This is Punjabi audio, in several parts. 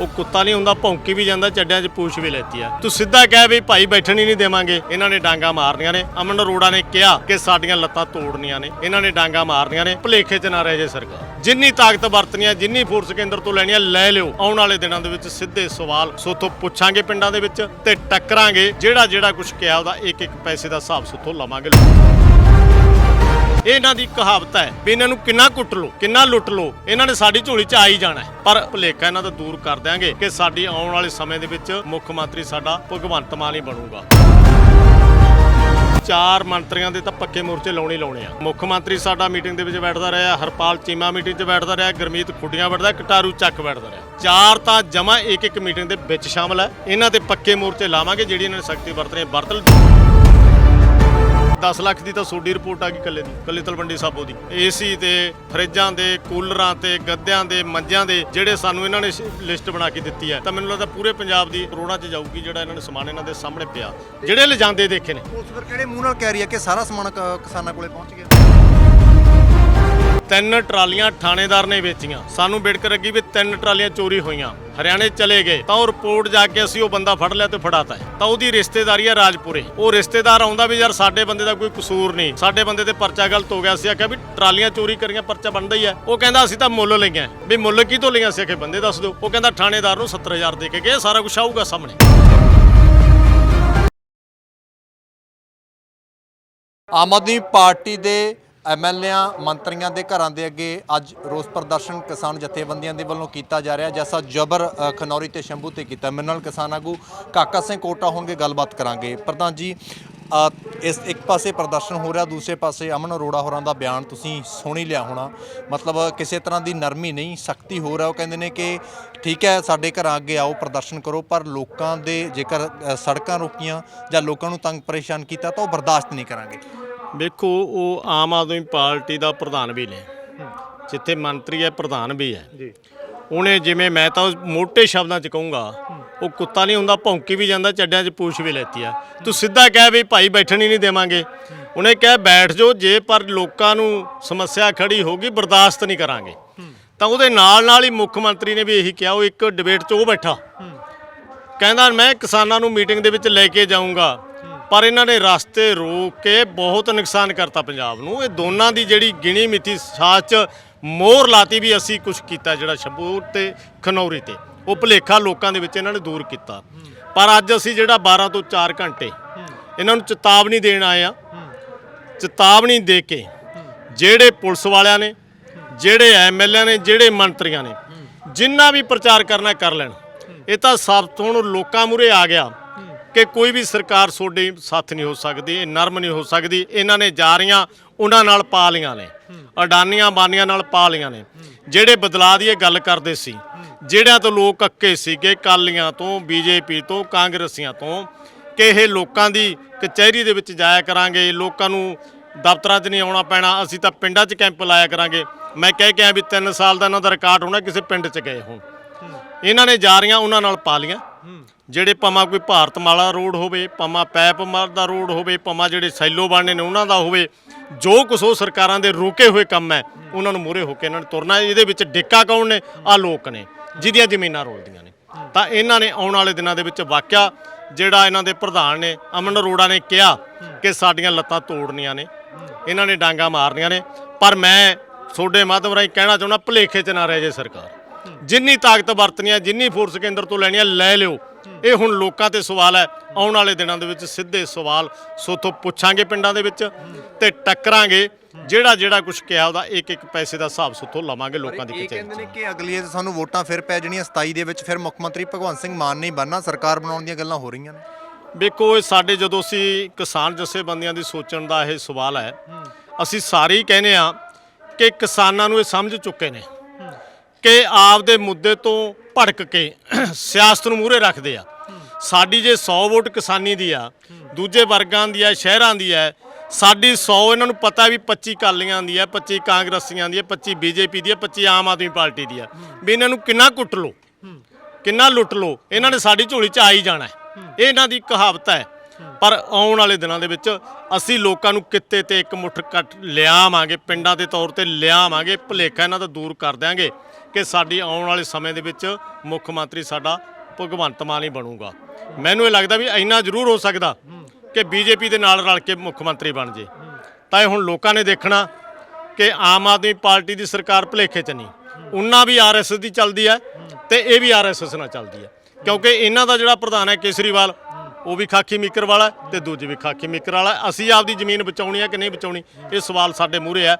ਉਹ ਕੁੱਤਾ ਨਹੀਂ ਹੁੰਦਾ, ਭੌਂਕੀ ਵੀ ਜਾਂਦਾ, ਚੱਡਿਆਂ 'ਚ ਪੂਛ ਵੀ ਲੈਤੀ ਆ। ਤੂੰ ਸਿੱਧਾ ਕਹਿ ਵੀ ਭਾਈ ਬੈਠਣ ਹੀ ਨਹੀਂ ਦੇਵਾਂਗੇ। ਇਹਨਾਂ ਨੇ ਡਾਂਗਾ ਮਾਰਨੀਆਂ ਨੇ। ਅਮਨ ਅਰੋੜਾ ਨੇ ਕਿਹਾ ਕਿ ਸਾਡੀਆਂ ਲੱਤਾਂ ਤੋੜਨੀਆਂ ਨੇ। ਇਹਨਾਂ ਨੇ ਡਾਂਗਾ ਮਾਰਨੀਆਂ ਨੇ। ਭਲੇਖੇ 'ਚ ਨਾ ਰਹਿ ਜੇ ਸਰਕਾਰ। ਜਿੰਨੀ ਤਾਕਤ ਵਰਤਣੀ ਹੈ ਜਿੰਨੀ ਫੋਰਸ ਕੇਂਦਰ ਤੋਂ ਲੈਣੀ ਆ ਲੈ ਲਿਓ। ਆਉਣ ਵਾਲੇ ਦਿਨਾਂ ਦੇ ਵਿੱਚ ਸਿੱਧੇ ਸਵਾਲ ਸੋਥੋਂ ਪੁੱਛਾਂਗੇ ਪਿੰਡਾਂ ਦੇ ਵਿੱਚ ਤੇ ਟੱਕਰਾਂਗੇ। ਜਿਹੜਾ ਜਿਹੜਾ ਕੁਝ ਕਿਹਾ, ਉਹਦਾ ਇੱਕ ਇੱਕ ਪੈਸੇ ਦਾ ਹਿਸਾਬ ਸੁਥੋਂ ਲਵਾਂਗੇ। ਇਹ ਇਹਨਾਂ ਦੀ ਕਹਾਵਤ ਹੈ ਵੀ ਇਹਨਾਂ ਨੂੰ ਕਿੰਨਾ ਕੁੱਟ ਲੋ ਕਿੰਨਾ ਲੁੱਟ ਲੋ ਇਹਨਾਂ ਨੇ ਸਾਡੀ ਝੋਲੀ 'ਚ ਆ ਹੀ ਜਾਣਾ ਪਰ ਭੁਲੇਖਾ ਇਹਨਾਂ ਦਾ ਦੂਰ ਕਰ ਦਿਆਂਗੇ ਕਿ ਸਾਡੀ ਆਉਣ ਵਾਲੇ ਸਮੇਂ ਦੇ ਵਿੱਚ ਮੁੱਖ ਮੰਤਰੀ ਸਾਡਾ ਭਗਵੰਤ ਮਾਨ ਹੀ ਬਣੂਗਾ। ਚਾਰ ਮੰਤਰੀਆਂ ਦੇ ਤਾਂ ਪੱਕੇ ਮੋਰਚੇ ਲਾਉਣੇ ਲਾਉਣੇ ਆ। ਮੁੱਖ ਮੰਤਰੀ ਸਾਡਾ ਮੀਟਿੰਗ ਦੇ ਵਿੱਚ ਬੈਠਦਾ ਰਿਹਾ, ਹਰਪਾਲ ਚੀਮਾ ਮੀਟਿੰਗ 'ਚ ਬੈਠਦਾ ਰਿਹਾ, ਗੁਰਮੀਤ ਖੁੱਡੀਆਂ ਬੈਠਦਾ ਕਟਾਰੂ ਚੱਕ ਬੈਠਦਾ ਰਿਹਾ। ਚਾਰ ਤਾਂ ਜਮਾ ਇੱਕ ਇੱਕ ਮੀਟਿੰਗ ਦੇ ਵਿੱਚ ਸ਼ਾਮਲ ਹੈ। ਇਹਨਾਂ ਤੇ ਪੱਕੇ ਮੋਰਚੇ ਲਾਵਾਂਗੇ ਜਿਹੜੀ ਇਹਨਾਂ ਨੇ ਸਖਤੀ ਵਰਤਣੀ ਵਰਤ ਲ- 10 ਲੱਖ ਦੀ ਤਾਂ ਸੋਡੀ ਰਿਪੋਰਟ ਆ ਗਈ ਕੱਲੇ ਦੀ ਕੱਲੇ ਤਲਵੰਡੀ ਸਾਬੋ ਦੀ। ਏਸੀ ਤੇ ਫਰਿੱਜਾਂ ਦੇ ਕੂਲਰਾਂ ਤੇ ਗੱਦਿਆਂ ਦੇ ਮੰਜਿਆਂ ਦੇ ਜਿਹੜੇ ਸਾਨੂੰ ਇਹਨਾਂ ਨੇ ਲਿਸਟ ਬਣਾ ਕੇ ਦਿੱਤੀ ਹੈ ਤਾਂ ਮੈਨੂੰ ਲੱਗਦਾ ਪੂਰੇ ਪੰਜਾਬ ਦੀ ਕਰੋੜਾਂ 'ਚ ਜਾਊਗੀ ਜਿਹੜਾ ਇਹਨਾਂ ਨੇ ਸਮਾਨ ਇਹਨਾਂ ਦੇ ਸਾਹਮਣੇ ਪਿਆ। ਜਿਹੜੇ ਲਿਜਾਂਦੇ ਦੇਖੇ ਨੇ। ਉਸ ਫਿਰ ਕਿਹੜੇ ਮੂੰਹ ਨਾਲ ਕਹਿ ਰਹੀ ਹੈ ਕਿ ਸਾਰਾ ਸਮਾਨ ਕਿਸਾਨਾਂ ਕੋਲੇ ਪਹੁੰਚ ਗਿਆ? ਤਿੰਨ ਟਰਾਲੀਆਂ ਥਾਣੇਦਾਰ ਨੇ ਵੇਚੀਆਂ। ਸਾਨੂੰ ਬਿੜਕ ਲੱਗੀ ਵੀ ਤਿੰਨ ਟਰਾਲੀਆਂ ਚੋਰੀ ਹੋਈਆਂ। ਹਰਿਆਣੇ ਚਲੇ ਗਏ, ਤਾਂ ਉਹ ਰਿਪੋਰਟ ਜਾ ਕੇ ਅਸੀਂ ਉਹ ਬੰਦਾ ਫੜ ਲਿਆ ਤੇ ਫੜਾਤਾ ਤਾਂ ਉਹਦੀ ਰਿਸ਼ਤੇਦਾਰੀ ਹੈ ਰਾਜਪੁਰੇ। ਉਹ ਰਿਸ਼ਤੇਦਾਰ ਆਉਂਦਾ ਵੀ ਯਾਰ ਸਾਡੇ ਬੰਦੇ ਦਾ ਕੋਈ ਕਸੂਰ ਨਹੀਂ। ਸਾਡੇ ਬੰਦੇ ਤੇ ਪਰਚਾ ਗਲਤ ਹੋ ਗਿਆ ਸੀ ਆਖਿਆ ਵੀ ਟਰਾਲੀਆਂ ਚੋਰੀ ਕਰੀਆਂ, ਪਰਚਾ ਬਣਦਾ ਹੀ ਹੈ ਉਹ ਕਹਿੰਦਾ, ਅਸੀਂ ਤਾਂ ਮੁੱਲ ਲਈਆਂ। ਵੀ ਮੁੱਲ ਕੀ ਤੋਂ ਲਈਆਂ? ਸੀ ਆਖੇ ਬੰਦੇ ਦੱਸ ਦਿਓ। ਉਹ ਕਹਿੰਦਾ, ਥਾਣੇਦਾਰ ਨੂੰ 70000 ਦੇ ਕੇ ਗਏ, ਸਾਰਾ ਕੁਝ ਆਊਗਾ ਸਾਹਮਣੇ। ਆਮ ਆਦਮੀ ਪਾਰਟੀ ਦੇ ਐਮਐਲਏਆਂ ਮੰਤਰੀਆਂ ਦੇ ਘਰਾਂ ਦੇ ਅੱਗੇ ਅੱਜ ਰੋਸ ਪ੍ਰਦਰਸ਼ਨ ਕਿਸਾਨ ਜਥੇਬੰਦੀਆਂ ਦੇ ਵੱਲੋਂ ਕੀਤਾ ਜਾ ਰਿਹਾ। ਜੈਸਾ ਜਬਰ ਖਨੌਰੀ ਤੇ ਸ਼ੰਭੂ ਤੇ ਕੀਤਾ। ਮੇਰੇ ਨਾਲ ਕਿਸਾਨ ਆਗੂ ਕਾਕਾ ਸਿੰਘ ਕੋਟਾ ਹੋਣਗੇ, ਗੱਲਬਾਤ ਕਰਾਂਗੇ। ਪ੍ਰਧਾਨ ਜੀ ਇਸ ਇੱਕ ਪਾਸੇ ਪ੍ਰਦਰਸ਼ਨ ਹੋ ਰਿਹਾ, ਦੂਸਰੇ ਪਾਸੇ ਅਮਨ ਅਰੋੜਾ ਹੋਰਾਂ ਦਾ ਬਿਆਨ ਤੁਸੀਂ ਸੁਣੀ ਲਿਆ ਹੋਣਾ। ਮਤਲਬ ਕਿਸੇ ਤਰ੍ਹਾਂ ਦੀ ਨਰਮੀ ਨਹੀਂ, ਸਖਤੀ ਹੋ ਰਿਹਾ। ਉਹ ਕਹਿੰਦੇ ਨੇ ਕਿ ਠੀਕ ਹੈ, ਸਾਡੇ ਘਰਾਂ ਅੱਗੇ ਆਓ, ਪ੍ਰਦਰਸ਼ਨ ਕਰੋ, ਪਰ ਲੋਕਾਂ ਦੇ ਜੇਕਰ ਸੜਕਾਂ ਰੋਕੀਆਂ ਜਾਂ ਲੋਕਾਂ ਨੂੰ ਤੰਗ ਪਰੇਸ਼ਾਨ ਕੀਤਾ, ਤਾਂ ਉਹ ਬਰਦਾਸ਼ਤ ਨਹੀਂ ਕਰਾਂਗੇ। ਵੇਖੋ ਉਹ ਆਮ ਆਦਮੀ ਪਾਰਟੀ ਦਾ ਪ੍ਰਧਾਨ ਵੀ ਨੇ। ਜਿੱਥੇ ਮੰਤਰੀ ਹੈ ਪ੍ਰਧਾਨ ਵੀ ਹੈ। ਜੀ। ਉਹਨੇ ਜਿਵੇਂ ਮੈਂ ਤਾਂ ਮੋٹے ਸ਼ਬਦਾਂ ਚ ਕਹੂੰਗਾ ਉਹ ਕੁੱਤਾ ਨਹੀਂ ਹੁੰਦਾ ਭੌਂਕੀ ਵੀ ਜਾਂਦਾ ਚੱਡਿਆਂ 'ਚ ਪੂਛ ਵੀ ਲੈਤੀ ਆ। ਤੂੰ ਸਿੱਧਾ ਕਹਿ ਵੀ ਭਾਈ ਬੈਠਣ ਹੀ ਨਹੀਂ ਦੇਵਾਂਗੇ। ਉਹਨੇ ਕਿਹਾ ਬੈਠ ਜਾਓ ਜੇ ਪਰ ਲੋਕਾਂ ਨੂੰ ਸਮੱਸਿਆ ਖੜੀ ਹੋਗੀ ਬਰਦਾਸ਼ਤ ਨਹੀਂ ਕਰਾਂਗੇ। ਤਾਂ ਉਹਦੇ ਨਾਲ ਨਾਲ ਹੀ ਮੁੱਖ ਮੰਤਰੀ ਨੇ ਵੀ ਇਹੀ ਕਿਹਾ ਉਹ ਇੱਕ ਡਿਬੇਟ 'ਚ ਉਹ ਬੈਠਾ। ਕਹਿੰਦਾ ਮੈਂ ਕਿਸਾਨਾਂ ਨੂੰ ਮੀਟਿੰਗ ਦੇ ਵਿੱਚ ਲੈ ਕੇ ਜਾਊਂਗਾ। ਪਰ ਇਹਨਾਂ ਨੇ ਰਸਤੇ ਰੋਕ ਕੇ ਬਹੁਤ ਨੁਕਸਾਨ ਕਰਤਾ ਪੰਜਾਬ ਨੂੰ। ਇਹ ਦੋਨਾਂ ਦੀ ਜਿਹੜੀ ਗਿਣੀ ਮਿੱਥੀ ਸਾਥ 'ਚ ਮੋਹਰ ਲਾਤੀ ਵੀ ਅਸੀਂ ਕੁਝ ਕੀਤਾ ਜਿਹੜਾ ਸ਼ੰਭੂ ਤੇ ਖਨੌਰੀ ਤੇ। ਉਹ ਭੁਲੇਖਾ ਲੋਕਾਂ ਦੇ ਵਿੱਚ ਇਹਨਾਂ ਨੇ ਦੂਰ ਕੀਤਾ। ਪਰ ਅੱਜ ਅਸੀਂ ਜਿਹੜਾ 12 ਤੋਂ 4 ਘੰਟੇ ਇਹਨਾਂ ਨੂੰ ਚੇਤਾਵਨੀ ਦੇਣ ਆਏ ਆ ਚੇਤਾਵਨੀ ਦੇ ਕੇ ਜਿਹੜੇ ਪੁਲਿਸ ਵਾਲਿਆਂ ਨੇ, ਜਿਹੜੇ ਐਮਐਲਏ ਨੇ, ਜਿਹੜੇ ਮੰਤਰੀਆਂ ਨੇ, ਜਿੰਨਾ ਵੀ ਪ੍ਰਚਾਰ ਕਰਨਾ ਕਰ ਲੈਣ। ਇਹ ਤਾਂ ਸਭ ਤੋਂ ਲੋਕਾਂ ਮੂਰੇ ਆ ਗਿਆ। ਕਿ ਕੋਈ ਵੀ ਸਰਕਾਰ ਤੁਹਾਡੇ ਸਾਥ ਨਹੀਂ ਹੋ ਸਕਦੀ ਇਹ ਨਰਮ ਨਹੀਂ ਹੋ ਸਕਦੀ। ਇਹਨਾਂ ਨੇ ਜਾਰੀਆਂ ਉਹਨਾਂ ਨਾਲ ਪਾ ਲੀਆਂ ਨੇ। ਅਡਾਨੀਆਂ ਬਾਨੀਆਂ ਨਾਲ ਪਾ ਲੀਆਂ ਨੇ। ਜਿਹੜੇ ਬਦਲਾਅ ਦੀ ਇਹ ਗੱਲ ਕਰਦੇ ਸੀ ਜਿਹੜਿਆਂ ਤੋਂ ਲੋਕ ਅੱਕੇ ਸੀਗੇ ਕਾਲੀਆਂ ਤੋਂ ਬੀਜੇਪੀ ਤੋਂ ਕਾਂਗਰਸੀਆਂ ਤੋਂ ਕਿ ਇਹ ਲੋਕਾਂ ਦੀ ਕਚਹਿਰੀ ਦੇ ਵਿੱਚ ਜਾਇਆ ਕਰਾਂਗੇ ਲੋਕਾਂ ਨੂੰ ਦਫ਼ਤਰਾਂ 'ਚ ਨਹੀਂ ਆਉਣਾ ਪੈਣਾ ਅਸੀਂ ਤਾਂ ਪਿੰਡਾਂ 'ਚ ਕੈਂਪ ਲਾਇਆ ਕਰਾਂਗੇ। ਮੈਂ ਕਹਿ ਕੇ ਆਇਆ ਵੀ 3 ਸਾਲ ਦਾ ਇਹਨਾਂ ਦਾ ਰਿਕਾਰਡ ਹੋਣਾ ਕਿਸੇ ਪਿੰਡ 'ਚ ਗਏ ਹੋਣ। ਇਹਨਾਂ ਨੇ ਜਾਰੀਆਂ ਉਹਨਾਂ ਨਾਲ ਪਾ ਲੀਆਂ ਜਿਹੜੇ ਪਮਾ ਕੋਈ ਭਾਰਤਮਾਲਾ ਰੋਡ ਹੋਵੇ ਪਮਾ ਪੈਪਮਰ ਦਾ ਰੋਡ ਹੋਵੇ ਪਮਾ ਜਿਹੜੇ ਸੈਲੋ ਬਣਨੇ ਨੇ ਉਹਨਾਂ ਦਾ ਹੋਵੇ, ਜੋ ਕੁਛ ਉਹ ਸਰਕਾਰਾਂ ਦੇ ਰੁਕੇ ਹੋਏ ਕੰਮ ਹੈ, ਉਹਨਾਂ ਨੂੰ ਮੂਹਰੇ ਹੋ ਕੇ ਇਹਨਾਂ ਨੇ ਤੁਰਨਾ ਇਹਦੇ ਵਿੱਚ ਡਿੱਕਾ ਕੌਣ ਨੇ? ਆ ਲੋਕ ਨੇ, ਜਿਹਦੀਆਂ ਜ਼ਮੀਨਾਂ ਰੋਲਦੀਆਂ ਨੇ। ਤਾਂ ਇਹਨਾਂ ਨੇ ਆਉਣ ਵਾਲੇ ਦਿਨਾਂ ਦੇ ਵਿੱਚ ਵਾਕਿਆ ਜਿਹੜਾ ਇਹਨਾਂ ਦੇ ਪ੍ਰਧਾਨ ਨੇ, ਅਮਨ ਅਰੋੜਾ ਨੇ ਕਿਹਾ ਕਿ ਸਾਡੀਆਂ ਲੱਤਾਂ ਤੋੜਨੀਆਂ ਨੇ, ਇਹਨਾਂ ਨੇ ਡਾਂਗਾ ਮਾਰਨੀਆਂ ਨੇ। ਪਰ ਮੈਂ ਤੁਹਾਡੇ ਮਾਧਵ ਰਾਹੀਂ ਕਹਿਣਾ ਚਾਹੁੰਦਾ, ਭਲੇਖੇ 'ਚ ਨਾ ਰਹਿ ਜੇ ਸਰਕਾਰ। ਜਿੰਨੀ ਤਾਕਤ ਵਰਤਣੀ ਹੈ, ਜਿੰਨੀ ਫੋਰਸ ਕੇਂਦਰ ਤੋਂ ਲੈਣੀ ਹੈ, ਲੈ ਲਿਓ। ਇਹ ਹੁਣ ਲੋਕਾਂ ਤੇ ਸਵਾਲ ਹੈ। ਆਉਣ ਵਾਲੇ ਦਿਨਾਂ ਦੇ ਵਿੱਚ ਸਿੱਧੇ ਸਵਾਲ ਸੋਥੋਂ ਪੁੱਛਾਂਗੇ ਪਿੰਡਾਂ ਦੇ ਵਿੱਚ ਤੇ ਟੱਕਰਾਂਗੇ। ਜਿਹੜਾ ਜਿਹੜਾ ਕੁਝ ਕਿਹਾ ਉਹਦਾ ਇੱਕ ਇੱਕ ਪੈਸੇ ਦਾ ਹਿਸਾਬ ਸੁਥੋਂ ਲਵਾਂਗੇ ਲੋਕਾਂ ਦੀ ਇਹ ਕਚਹਿਰੀ ਕਹਿੰਦੇ ਨੇ ਕਿ ਅਗਲੀ ਸਾਨੂੰ ਵੋਟਾਂ ਫਿਰ ਪੈ ਜਾਣੀਆਂ 27 ਦੇ ਵਿੱਚ ਫਿਰ ਮੁੱਖ ਮੰਤਰੀ ਭਗਵੰਤ ਸਿੰਘ ਮਾਨ ਨਹੀਂ ਬਣਨਾ ਸਰਕਾਰ ਬਣਾਉਣ ਦੀਆਂ ਗੱਲਾਂ ਹੋ ਰਹੀਆਂ ਨੇ। ਵੇਖੋ ਇਹ ਸਾਡੇ ਜਦੋਂ ਅਸੀਂ ਕਿਸਾਨ ਜਥੇਬੰਦੀਆਂ ਦੀ ਸੋਚਣ ਦਾ ਇਹ ਸਵਾਲ ਹੈ ਅਸੀਂ ਸਾਰੇ ਹੀ ਕਹਿੰਦੇ ਆ ਕਿ ਕਿਸਾਨਾਂ ਨੂੰ ਇਹ ਸਮਝ ਚੁੱਕੇ ਨੇ। ਕਿ ਆਪ ਦੇ ਮੁੱਦੇ ਤੋਂ ਭੜਕ ਕੇ ਸਿਆਸਤ ਨੂੰ ਮੂਹਰੇ ਰੱਖਦੇ ਆ। ਸਾਡੀ ਜੇ 100 ਵੋਟ ਕਿਸਾਨੀ ਦੀ ਆ, ਦੂਜੇ ਵਰਗਾਂ ਦੀ ਆ, ਸ਼ਹਿਰਾਂ ਦੀ ਆ, ਸਾਡੀ 100 ਇਹਨਾਂ ਨੂੰ ਪਤਾ ਵੀ 25 ਕਾਲੀਆਂ ਦੀ ਆ 25 ਕਾਂਗਰਸੀਆਂ ਦੀ ਆ 25 ਬੀਜੇਪੀ ਦੀ ਆ 25 ਆਮ ਆਦਮੀ ਪਾਰਟੀ ਦੀ ਆ। ਵੀ ਇਹਨਾਂ ਨੂੰ ਕਿੰਨਾ ਕੁੱਟ ਲੋ ਕਿੰਨਾ ਲੁੱਟ ਲੋ ਇਹਨਾਂ ਨੇ ਸਾਡੀ ਝੋਲੀ 'ਚ ਆ ਹੀ ਜਾਣਾ ਇਹ ਇਹਨਾਂ ਦੀ ਕਹਾਵਤ ਹੈ। ਪਰ ਆਉਣ ਵਾਲੇ ਦਿਨਾਂ ਦੇ ਵਿੱਚ ਅਸੀਂ ਲੋਕਾਂ ਨੂੰ ਕਿੱਤੇ ਤੇ ਇੱਕ ਮੁੱਠ ਕੱਟ ਲਿਆਵਾਂਗੇ, ਪਿੰਡਾਂ ਦੇ ਤੌਰ ਤੇ ਲਿਆਵਾਂਗੇ, ਭੁਲੇਖਾ ਇਹਨਾਂ ਦਾ ਦੂਰ ਕਰ ਦਿਆਂਗੇ। ਕਿ ਸਾਡੀ ਆਉਣ ਵਾਲੇ ਸਮੇਂ ਦੇ ਵਿੱਚ ਮੁੱਖ ਮੰਤਰੀ ਸਾਡਾ ਭਗਵੰਤ ਮਾਨ ਹੀ ਬਣੂਗਾ। ਮੈਨੂੰ ਇਹ ਲੱਗਦਾ ਵੀ ਇੰਨਾ ਜ਼ਰੂਰ ਹੋ ਸਕਦਾ ਕਿ ਬੀਜੇਪੀ ਦੇ ਨਾਲ ਰਲ ਕੇ ਮੁੱਖ ਮੰਤਰੀ ਬਣ ਜੇ। ਤਾਂ ਇਹ ਹੁਣ ਲੋਕਾਂ ਨੇ ਦੇਖਣਾ ਕਿ ਆਮ ਆਦਮੀ ਪਾਰਟੀ ਦੀ ਸਰਕਾਰ ਭੁਲੇਖੇ 'ਚ ਨਹੀਂ। ਉਹਨਾਂ ਵੀ ਆਰਐਸਐਸ ਦੀ ਚੱਲਦੀ ਹੈ ਤੇ ਇਹ ਵੀ ਆਰਐਸਐਸ ਨਾਲ ਚੱਲਦੀ ਹੈ। ਕਿਉਂਕਿ ਇਹਨਾਂ ਦਾ ਜਿਹੜਾ ਪ੍ਰਧਾਨ ਹੈ ਕੇਸਰੀਵਾਲ, ਉਹ ਵੀ ਖਾਕੀ ਮੀਕਰ ਵਾਲਾ ਹੈ ਤੇ ਦੂਜੇ ਵੀ ਖਾਕੀ ਮੀਕਰ ਵਾਲਾ ਅਸੀਂ ਆਪਦੀ ਜ਼ਮੀਨ ਬਚਾਉਣੀ ਹੈ ਕਿ ਨਹੀਂ ਬਚਾਉਣੀ, ਇਹ ਸਵਾਲ ਸਾਡੇ ਮੂਹਰੇ ਹੈ।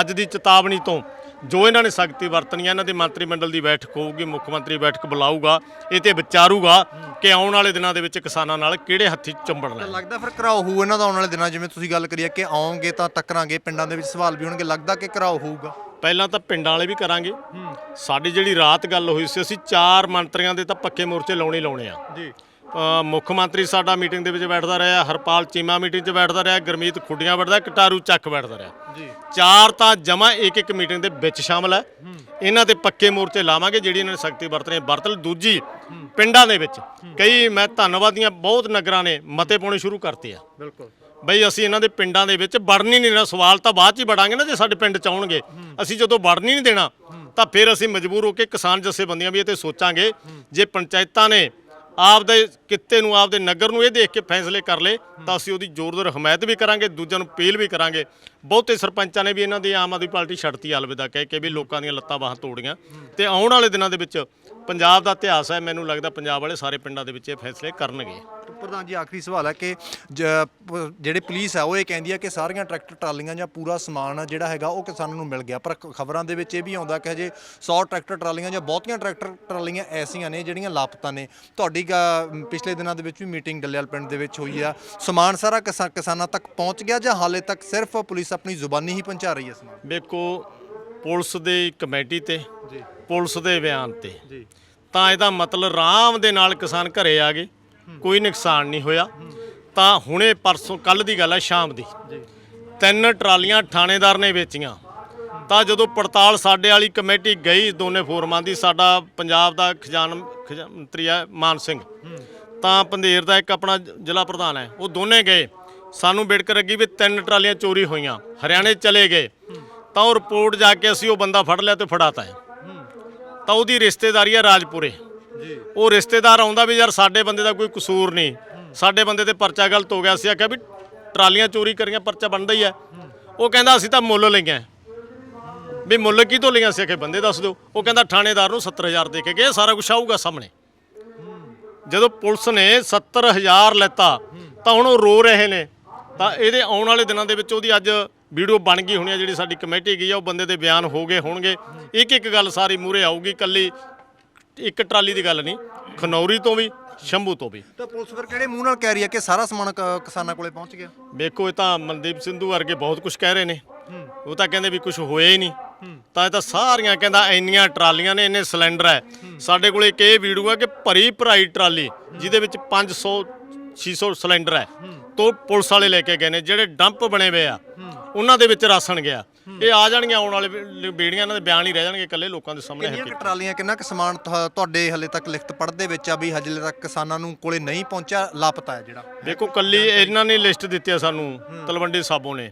ਅੱਜ ਦੀ ਚੇਤਾਵਨੀ ਤੋਂ ਜੋ ਇਹਨਾਂ ਨੇ ਸਖਤੀ ਵਰਤਣੀ ਹੈ ਇਹਨਾਂ ਦੇ ਮੰਤਰੀ ਮੰਡਲ ਦੀ ਬੈਠਕ ਹੋਊਗੀ ਮੁੱਖ ਮੰਤਰੀ ਬੈਠਕ ਬੁਲਾਊਗਾ ਇਹ ਤੇ ਵਿਚਾਰੂਗਾ ਕਿ ਆਉਣ ਵਾਲੇ ਦਿਨਾਂ ਦੇ ਵਿੱਚ ਕਿਸਾਨਾਂ ਨਾਲ ਕਿਹੜੇ ਹੱਥੀ ਚੰਬੜਨਾ ਹੈ ਲੱਗਦਾ ਫਿਰ ਘਰਾਓ ਹੋਊ ਇਹਨਾਂ ਦਾ ਆਉਣ ਵਾਲੇ ਦਿਨਾਂ ਜਿਵੇਂ ਤੁਸੀਂ ਗੱਲ ਕਰੀ ਹੈ ਕਿ ਆਉਂਗੇ ਤਾਂ ਟੱਕਰਾਂਗੇ ਪਿੰਡਾਂ ਦੇ ਵਿੱਚ ਸਵਾਲ ਵੀ ਹੋਣਗੇ ਲੱਗਦਾ ਕਿ ਘਰਾਓ ਹੋਊਗਾ। ਪਹਿਲਾਂ ਤਾਂ ਪਿੰਡਾਂ ਵਾਲੇ ਵੀ ਕਰਾਂਗੇ। ਸਾਡੀ ਜਿਹੜੀ ਰਾਤ ਗੱਲ ਹੋਈ ਸੀ ਅਸੀਂ ਚਾਰ ਮੰਤਰੀਆਂ ਦੇ ਤਾਂ ਪੱਕੇ ਮੋਰਚੇ ਲਾਉਣੇ ਹੀ ਲਾਉਣੇ ਆ। ਜੀ। ਮੁੱਖ ਮੰਤਰੀ ਸਾਡਾ ਮੀਟਿੰਗ ਦੇ ਵਿੱਚ ਬੈਠਦਾ ਰਿਹਾ ਹਰਪਾਲ ਚੀਮਾ ਮੀਟਿੰਗ 'ਚ ਬੈਠਦਾ ਰਿਹਾ ਗੁਰਮੀਤ ਖੁੱਡੀਆਂ ਬੈਠਦਾ ਕਟਾਰੂ ਚੱਕ ਬੈਠਦਾ ਰਿਹਾ। ਜੀ। ਚਾਰ ਤਾਂ ਜਮਾ ਇੱਕ ਇੱਕ ਮੀਟਿੰਗ ਦੇ ਵਿੱਚ ਸ਼ਾਮਲ ਹੈ। ਇਹਨਾਂ ਤੇ ਪੱਕੇ ਮੋਰਚੇ ਲਾਵਾਂਗੇ ਜਿਹੜੀ ਇਹਨਾਂ ਨੇ ਸਖਤੀ ਵਰਤਨੇ ਵਰਤਲ ਦੂਜੀ ਪਿੰਡਾਂ ਦੇ ਵਿੱਚ। ਕਈ ਮੈਂ ਧੰਨਵਾਦੀਆਂ ਬਹੁਤ ਨਗਰਾਂ ਨੇ ਮਤੇ ਪਾਉਣੇ ਸ਼ੁਰੂ ਕਰਤੇ ਆ। ਬਿਲਕੁਲ। ਬਈ ਅਸੀਂ ਇਹਨਾਂ ਦੇ ਪਿੰਡਾਂ ਦੇ ਵਿੱਚ ਵੜਨ ਹੀ ਨਹੀਂ ਦੇਣਾ ਸਵਾਲ ਤਾਂ ਬਾਅਦ ਚ ਹੀ ਵੜਾਂਗੇ ਨਾ ਜੇ ਸਾਡੇ ਪਿੰਡ ਚ ਆਉਣਗੇ। ਅਸੀਂ ਜਦੋਂ ਵੜਨ ਹੀ ਨਹੀਂ ਦੇਣਾ ਤਾਂ ਫਿਰ ਅਸੀਂ ਮਜਬੂਰ ਹੋ ਕੇ ਕਿਸਾਨ ਜਥੇਬੰਦੀਆਂ ਵੀ ਇਹ ਤੇ ਸੋਚਾਂਗੇ। ਜੇ ਪੰਚਾਇਤਾਂ ਨੇ ਆਪਦੇ ਕਿੱਤੇ ਨੂੰ, ਆਪਦੇ ਨਗਰ ਨੂੰ ਇਹ ਦੇਖ ਕੇ ਫੈਸਲੇ ਕਰ ਲਏ, ਤਾਂ ਅਸੀਂ ਉਹਦੀ ਜ਼ੋਰਦਾਰ ਹਮਾਇਤ ਵੀ ਕਰਾਂਗੇ, ਦੂਜਿਆਂ ਨੂੰ ਅਪੀਲ ਵੀ ਕਰਾਂਗੇ। ਬਹੁਤੇ ਸਰਪੰਚਾਂ ਨੇ ਵੀ ਇਹਨਾਂ ਦੀ ਆਮ ਆਦਮੀ ਪਾਰਟੀ ਛੱਡਤੀ ਅਲਵਿਦਾ ਕਹਿ ਕੇ ਵੀ ਲੋਕਾਂ ਦੀਆਂ ਲੱਤਾਂ ਬਾਹਾਂ ਤੋੜੀਆਂ ਤੇ ਆਉਣ ਵਾਲੇ ਦਿਨਾਂ ਦੇ ਵਿੱਚ ਪੰਜਾਬ ਦਾ ਇਤਿਹਾਸ ਹੈ ਮੈਨੂੰ ਲੱਗਦਾ ਪੰਜਾਬ ਵਾਲੇ ਸਾਰੇ ਪਿੰਡਾਂ ਦੇ ਵਿੱਚ ਇਹ ਫੈਸਲੇ ਕਰਨਗੇ। ਪ੍ਰਧਾਨ ਜੀ ਆਖਰੀ ਸਵਾਲ ਹੈ ਕਿ ਜ- ਪ- ਜਿਹੜੇ ਪੁਲਿਸ ਹੈ ਉਹ ਇਹ ਕਹਿੰਦੀ ਹੈ ਕਿ ਸਾਰੀਆਂ ਟਰੈਕਟਰ ਟਰਾਲੀਆਂ ਜਾਂ ਪੂਰਾ ਸਮਾਨ ਆ ਜਿਹੜਾ ਹੈਗਾ ਉਹ ਕਿਸਾਨਾਂ ਨੂੰ ਮਿਲ ਗਿਆ। ਪਰ ਖਬਰਾਂ ਦੇ ਵਿੱਚ ਇਹ ਵੀ ਆਉਂਦਾ ਕਿ ਹਜੇ 100 ਟਰੈਕਟਰ ਟਰਾਲੀਆਂ ਜਾਂ ਬਹੁਤੀਆਂ ਟਰੈਕਟਰ ਟਰਾਲੀਆਂ ਐਸੀਆਂ ਨੇ ਜਿਹੜੀਆਂ ਲਾਪਤਾ ਨੇ। ਤੁਹਾਡੀ ਗ- ਪਿਛਲੇ ਦਿਨਾਂ ਦੇ ਵਿੱਚ ਵੀ ਮੀਟਿੰਗ ਡੱਲੇਵਾਲ ਪਿੰਡ ਦੇ ਵਿੱਚ ਹੋਈ ਆ। ਸਮਾਨ ਸਾਰਾ ਕਿਸਾ- ਕਿਸਾਨਾਂ ਤੱਕ ਪਹੁੰਚ ਗਿਆ ਜਾਂ ਹਾਲੇ ਤੱਕ ਸਿਰਫ ਪੁਲਿਸ ਆਪਣੀ ਜ਼ੁਬਾਨੀ ਹੀ ਪਹੁੰਚਾ ਰਹੀ ਹੈ ਸਮਾਨ? ਵੇਖੋ ਪੁਲਿਸ ਦੇ ਕਮੇਟੀ ਤੇ ਜੀ। ਪੁਲਿਸ ਦੇ ਬਿਆਨ ਤੇ। ਜੀ। ਤਾਂ ਇਹਦਾ ਮਤਲਬ ਆਰਾਮ ਦੇ ਨਾਲ ਕਿਸਾਨ ਘਰੇ ਆ ਗਏ। ਕੋਈ ਨੁਕਸਾਨ ਨਹੀਂ ਹੋਇਆ। ਤਾਂ ਹੁਣੇ ਪਰਸੋਂ ਕੱਲ ਦੀ ਗੱਲ ਹੈ ਸ਼ਾਮ ਦੀ। ਤਿੰਨ ਟਰਾਲੀਆਂ ਥਾਣੇਦਾਰ ਨੇ ਵੇਚੀਆਂ। ਤਾਂ ਜਦੋਂ ਪੜਤਾਲ ਸਾਡੇ ਵਾਲੀ ਕਮੇਟੀ ਗਈ ਦੋਨੇ ਫੋਰਮਾਂ ਦੀ ਸਾਡਾ ਪੰਜਾਬ ਦਾ ਖਜ਼ਾਨ ਖਜ਼ਾ- ਮੰਤਰੀ ਹੈ ਮਾਨ ਸਿੰਘ। ਤਾਂ ਪੰਧੇਰ ਦਾ ਇੱਕ ਆਪਣਾ ਜ਼ਿਲ੍ਹਾ ਪ੍ਰਧਾਨ ਹੈ। ਉਹ ਦੋਨੇ ਗਏ। ਸਾਨੂੰ ਬਿੜਕ ਲੱਗੀ ਵੀ ਤਿੰਨ ਟਰਾਲੀਆਂ ਚੋਰੀ ਹੋਈਆਂ। ਹਰਿਆਣੇ ਚਲੇ ਗਏ। ਤਾਂ ਉਹ ਰਿਪੋਰਟ ਜਾ ਕੇ ਅਸੀਂ ਉਹ ਬੰਦਾ ਫੜ ਲਿਆ ਤੇ ਫੜਾਤਾ ਹੈ। ਤਾਂ ਉਹਦੀ ਰਿਸ਼ਤੇਦਾਰੀ ਹੈ ਰਾਜਪੁਰੇ। ਜੀ। ਉਹ ਰਿਸ਼ਤੇਦਾਰ ਆਉਂਦਾ ਵੀ ਯਾਰ ਸਾਡੇ ਬੰਦੇ ਦਾ ਕੋਈ ਕਸੂਰ ਨਹੀਂ। ਸਾਡੇ ਬੰਦੇ ਤੇ ਪਰਚਾ ਗਲਤ ਹੋ ਗਿਆ। ਸੀ ਆਖਿਆ ਵੀ ਟਰਾਲੀਆਂ ਚੋਰੀ ਕਰੀਆਂ ਪਰਚਾ ਬਣਦਾ ਹੀ ਹੈ ਉਹ ਕਹਿੰਦਾ ਅਸੀਂ ਤਾਂ ਮੁੱਲ ਲਈਆਂ। ਵੀ ਮੁੱਲ ਕੀ ਤੋਂ ਲਈਆਂ ਸੀ? ਆਖੇ ਬੰਦੇ ਦੱਸ ਦਿਓ। ਉਹ ਕਹਿੰਦਾ ਥਾਣੇਦਾਰ ਨੂੰ 70000 ਦੇ ਕੇ ਗਏ। ਸਾਰਾ ਕੁਝ ਆਊਗਾ ਸਾਹਮਣੇ। ਜਦੋਂ ਪੁਲਿਸ ਨੇ 70000 ਲੈਤਾ ਤਾਂ ਹੁਣ ਉਹ ਰੋ ਰਹੇ ਨੇ। ਤਾਂ ਇਹਦੇ ਆਉਣ ਵਾਲੇ ਦਿਨਾਂ ਦੇ ਵਿੱਚ ਉਹਦੀ ਅੱਜ ਵੀਡੀਓ ਬਣ ਗਈ ਹੋਣੀ ਆ ਜਿਹੜੀ ਸਾਡੀ ਕਮੇਟੀ ਗਈ ਆ ਉਹ ਬੰਦੇ ਦੇ ਬਿਆਨ ਹੋ ਗਏ ਹੋਣਗੇ। ਇੱਕ ਇੱਕ ਗੱਲ ਸਾਰੀ ਮੂਰੇ ਆਊਗੀ ਕੱਲੀ ਇੱਕ ਟਰਾਲੀ ਦੀ ਗੱਲ ਨਹੀਂ ਖਨੌਰੀ ਤੋਂ ਵੀ ਸ਼ੰਭੂ ਤੋਂ ਵੀ। ਤਾਂ ਪੁਲਿਸ ਫਿਰ ਕਿਹੜੇ ਮੂੰਹ ਨਾਲ ਕਹਿ ਰਹੀ ਹੈ ਕਿ ਸਾਰਾ ਸਮਾਨ ਕ- ਕਿਸਾਨਾਂ ਕੋਲੇ ਪਹੁੰਚ ਗਿਆ? ਵੇਖੋ ਇਹ ਤਾਂ ਮਨਦੀਪ ਸਿੰਧੂ ਵਰਗੇ ਬਹੁਤ ਕੁਝ ਕਹਿ ਰਹੇ ਨੇ। ਉਹ ਤਾਂ ਕਹਿੰਦੇ ਵੀ ਕੁਝ ਹੋਇਆ ਹੀ ਨਹੀਂ। ਤਾਂ ਇਹ ਤਾਂ ਸਾਰੀਆਂ ਕਹਿੰਦਾ ਇੰਨੀਆਂ ਟਰਾਲੀਆਂ ਨੇ ਇੰਨੇ ਸਿਲੰਡਰ ਹੈ। ਸਾਡੇ ਕੋਲੇ ਇੱਕ ਇਹ ਵੀਡੀਓ ਹੈ ਕਿ ਭਰੀ ਭਰਾਈ ਟਰਾਲੀ ਜਿਹਦੇ ਵਿੱਚ 500 600 ਸਿਲੰਡਰ ਹੈ ਤੋਂ ਪੁਲਿਸ ਵਾਲੇ ਲੈ ਕੇ ਗਏ ਨੇ ਜਿਹੜੇ ਡੰਪ ਬਣੇ ਹੋਏ ਆ। ਉਹਨਾਂ ਦੇ ਵਿੱਚ ਰਾਸ਼ਨ ਗਿਆ। ਇਹ ਆ ਜਾਣਗੀਆਂ ਆਉਣ ਵਾਲੇ ਬੇੜੀਆਂ ਇਹਨਾਂ ਦੇ ਬਿਆਨ ਹੀ ਰਹਿ ਜਾਣਗੇ ਇਕੱਲੇ ਲੋਕਾਂ ਦੇ ਸਾਹਮਣੇ ਕਿੰਨੀਆਂ ਕੁ ਟਰਾਲੀਆਂ ਕਿੰਨਾ ਕੁ ਸਮਾਨ ਤੁਹਾ- ਤੁਹਾਡੇ ਹਲੇ ਤੱਕ ਲਿਖਤ ਪੜਦੇ ਵਿੱਚ ਆ ਵੀ ਹਜੇ ਤੱਕ ਕਿਸਾਨਾਂ ਨੂੰ ਕੋਲੇ ਨਹੀਂ ਪਹੁੰਚਿਆ ਲਾਪਤਾ ਹੈ ਜਿਹੜਾ? ਦੇਖੋ ਕੱਲੀ ਇਹਨਾਂ ਨੇ ਲਿਸਟ ਦਿੱਤੀ ਆ ਸਾਨੂੰ ਤਲਵੰਡੀ ਸਾਬੋ ਨੇ।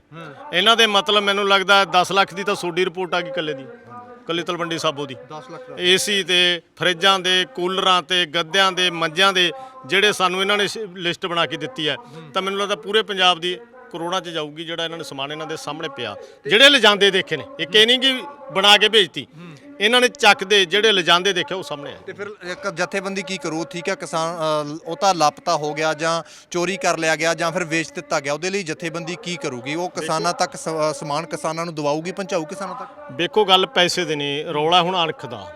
ਇਹਨਾਂ ਦੇ ਮਤਲਬ ਮੈਨੂੰ ਲੱਗਦਾ 10 ਲੱਖ ਦੀ ਤਾਂ ਸੋਡੀ ਰਿਪੋਰਟ ਆ ਗਈ ਕੱਲੇ ਦੀ ਕੱਲੀ ਤਲਵੰਡੀ ਸਾਬੋ ਦੀ। 10 ਲੱਖ ਏਸੀ ਤੇ ਫਰਿੱਜਾਂ ਦੇ ਕੂਲਰਾਂ ਤੇ ਗੱਦਿਆਂ ਦੇ ਮੰਜਿਆਂ ਦੇ ਜਿਹੜੇ ਸਾਨੂੰ ਇਹਨਾਂ ਨੇ ਲਿਸਟ ਬਣਾ ਕੇ ਦਿੱਤੀ ਹੈ। ਤਾਂ ਮੈਨੂੰ ਲੱਗਦਾ ਪੂਰੇ ਪੰਜਾਬ ਦੀ ਕਰੋੜਾਂ 'ਚ ਜਾਊਗੀ ਜਿਹੜਾ ਇਹਨਾਂ ਨੇ ਸਮਾਨ ਇਹਨਾਂ ਦੇ ਸਾਹਮਣੇ ਪਿਆ। ਜਿਹੜੇ ਲਿਜਾਂਦੇ ਦੇਖੇ ਨੇ ਇੱਕ ਇਹ ਨਹੀਂ ਕਿ ਬਣਾ ਕੇ ਭੇਜਤੀ। ਇਹਨਾਂ ਨੇ ਚੱਕਦੇ ਜਿਹੜੇ ਲਿਜਾਂਦੇ ਦੇਖੇ ਉਹ ਸਾਹਮਣੇ ਆਏ। ਤੇ ਫਿਰ ਇੱਕ ਜਥੇਬੰਦੀ ਕੀ ਕਰੂ ਠੀਕ ਹੈ ਕਿਸਾਨ ਅ, ਉਹ ਤਾਂ ਲਾਪਤਾ ਹੋ ਗਿਆ ਜਾਂ ਚੋਰੀ ਕਰ ਲਿਆ ਗਿਆ ਜਾਂ ਫਿਰ ਵੇਚ ਦਿੱਤਾ ਗਿਆ। ਉਹਦੇ ਲਈ ਜਥੇਬੰਦੀ ਕੀ ਕਰੂਗੀ? ਉਹ ਕਿਸਾਨਾਂ ਤੱਕ ਸ- ਅ, ਸਮਾਨ ਕਿਸਾਨਾਂ ਨੂੰ ਦਵਾਊਗੀ ਪਹੁੰਚਾਊ ਕਿਸਾਨਾਂ ਤੱਕ? ਵੇਖੋ ਗੱਲ ਪੈਸੇ ਦੀ ਨਹੀਂ ਰੌਲਾ ਹੁਣ ਅਣਖ ਦਾ।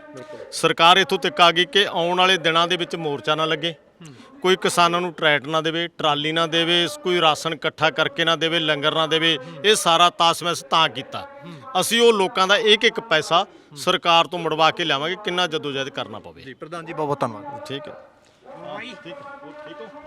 ਸਰਕਾਰ ਇੱਥੋਂ ਤੱਕ ਆ ਗਈ ਕਿ ਆਉਣ ਵਾਲੇ ਦਿਨਾਂ ਦੇ ਵਿੱਚ ਮੋਰਚਾ ਨਾ ਲੱਗੇ। ਕੋਈ ਕਿਸਾਨਾਂ ਨੂੰ ਟਰੈਟ ਨਾ ਦੇਵੇ ਟਰਾਲੀ ਨਾ ਦੇਵੇ ਕੋਈ ਰਾਸ਼ਨ ਇਕੱਠਾ ਕਰਕੇ ਨਾ ਦੇਵੇ ਲੰਗਰ ਨਾ ਦੇਵੇ ਇਹ ਸਾਰਾ ਤਾਸਮੈਸ ਤਾਂ ਕੀਤਾ। ਅਸੀਂ ਉਹ ਲੋਕਾਂ ਦਾ ਇੱਕ ਇੱਕ ਪੈਸਾ ਸਰਕਾਰ ਤੋਂ ਮੁੜਵਾ ਕੇ ਲਿਆਵਾਂਗੇ ਕਿੰਨਾ ਜਦੋਜਹਿਦ ਕਰਨਾ ਪਵੇ। ਜੀ ਪ੍ਰਧਾਨ ਜੀ ਬਹੁਤ ਬਹੁਤ ਧੰਨਵਾਦ। ਠੀਕ ਹੈ। ਠੀਕ ਹੈ। ਠੀਕ ਹੋ?